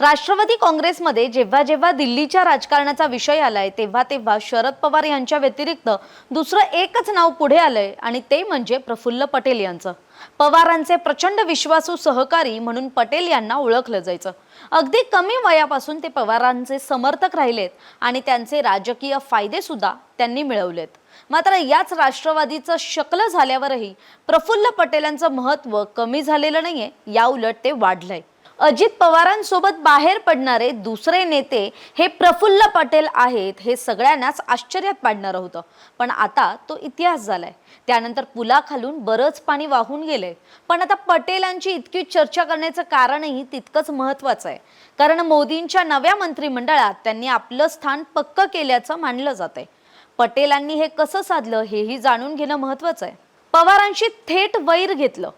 राष्ट्रवादी काँग्रेसमध्ये जेव्हा जेव्हा दिल्लीच्या राजकारणाचा विषय आलाय तेव्हा तेव्हा शरद पवार यांच्या व्यतिरिक्त दुसरं एकच नाव पुढे आलंय आणि ते म्हणजे प्रफुल्ल पटेल यांचं. पवारांचे प्रचंड विश्वासू सहकारी म्हणून पटेल यांना ओळखलं जायचं. अगदी कमी वयापासून ते पवारांचे समर्थक राहिलेत आणि त्यांचे राजकीय फायदे सुद्धा त्यांनी मिळवलेत. मात्र याच राष्ट्रवादीचं शकलं झाल्यावरही प्रफुल्ल पटेलांचं महत्त्व कमी झालेलं नाहीये या उलट ते वाढलंय. अजित पवारांसोबत बाहेर पडणारे दुसरे नेते हे प्रफुल्ल पटेल आहेत हे सगळ्यांनाच आश्चर्यात पाडणारं होतं. पण आता तो इतिहास झालाय. त्यानंतर पुलाखालून बरंच पाणी वाहून गेलंय. पण आता पटेलांची इतकी चर्चा करण्याचं कारणही तितकंच महत्वाचं आहे. कारण मोदींच्या नव्या मंत्रिमंडळात त्यांनी आपलं स्थान पक्क केल्याचं मानलं जात आहे पटेलांनी हे कसं साधलं हेही जाणून घेणं महत्वाचं आहे. पवारांशी थेट वैर घेतलं.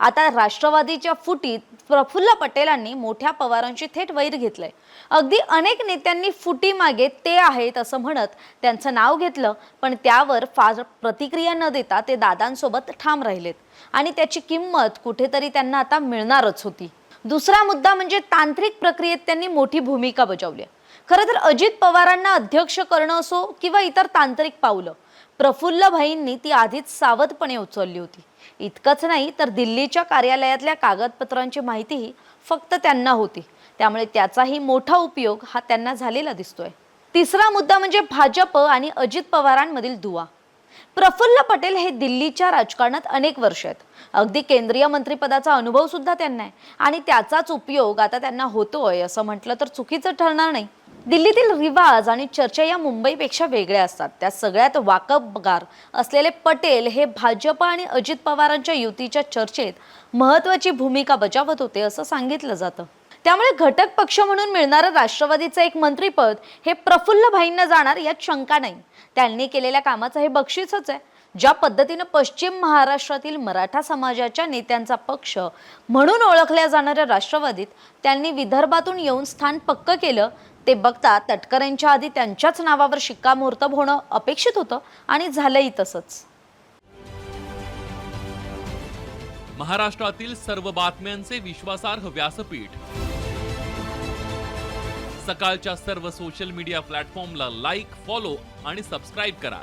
आता राष्ट्रवादीच्या फुटीत प्रफुल्ल पटेलांनी मोठ्या पवारांशी थेट वैर घेतलंय. अगदी अनेक नेत्यांनी फुटी मागे ते आहेत असं म्हणत त्यांचं नाव घेतलं पण त्यावर फार प्रतिक्रिया न देता ते दादांसोबत ठाम राहिलेत. आणि त्याची किंमत कुठेतरी त्यांना आता मिळणारच होती. दुसरा मुद्दा म्हणजे तांत्रिक प्रक्रियेत त्यांनी मोठी भूमिका बजावली आहे. खरं तर अजित पवारांना अध्यक्ष करणं असो किंवा इतर तांत्रिक पावलं प्रफुल्ल भाईंनी ती आधीच सावधपणे उचलली होती. इतकंच नाही तर दिल्लीच्या कार्यालयातल्या कागदपत्रांची माहितीही फक्त त्यांना होती. त्यामुळे त्याचाही मोठा उपयोग हा त्यांना झालेला दिसतोय. तिसरा मुद्दा म्हणजे भाजप आणि अजित पवारांमधील दुवा. प्रफुल्ल पटेल हे दिल्लीच्या राजकारणात अनेक वर्ष आहेत. अगदी केंद्रीय मंत्रिपदाचा अनुभव सुद्धा त्यांना आहे. आणि त्याचाच उपयोग आता त्यांना होतोय असं म्हटलं तर चुकीचं ठरणार नाही. दिल्लीतील रिवाज आणि चर्चा या मुंबईपेक्षा वेगळ्या असतात. त्या सगळ्यात वाकबगार असलेले पटेल हे भाजप आणि अजित पवारांच्या युतीच्या चर्चेत महत्वाची भूमिका बजावत होते असं सांगितलं जातं. त्यामुळे घटक पक्ष म्हणून मिळणारं राष्ट्रवादीचं एक मंत्रीपद हे प्रफुल्ल भाईंना जाणार यात शंका नाही. त्यांनी केलेल्या कामाचं हे बक्षीसच आहे. ज्या पद्धतीनं पश्चिम महाराष्ट्रातील मराठा समाजाच्या नेत्यांचा पक्ष म्हणून ओळखल्या जाणाऱ्या राष्ट्रवादीत त्यांनी विदर्भातून येऊन स्थान पक्क केलं ते बघता तटकरेंच्या आधी त्यांच्याच नावावर शिक्कामोर्तब होणं अपेक्षित होतं आणि झालंही तसंच. महाराष्ट्रातील सर्व बातम्यांचे विश्वासार्ह व्यासपीठ. सकाळच्या सर्व सोशल मीडिया प्लॅटफॉर्मला लाईक फॉलो आणि सबस्क्राईब करा.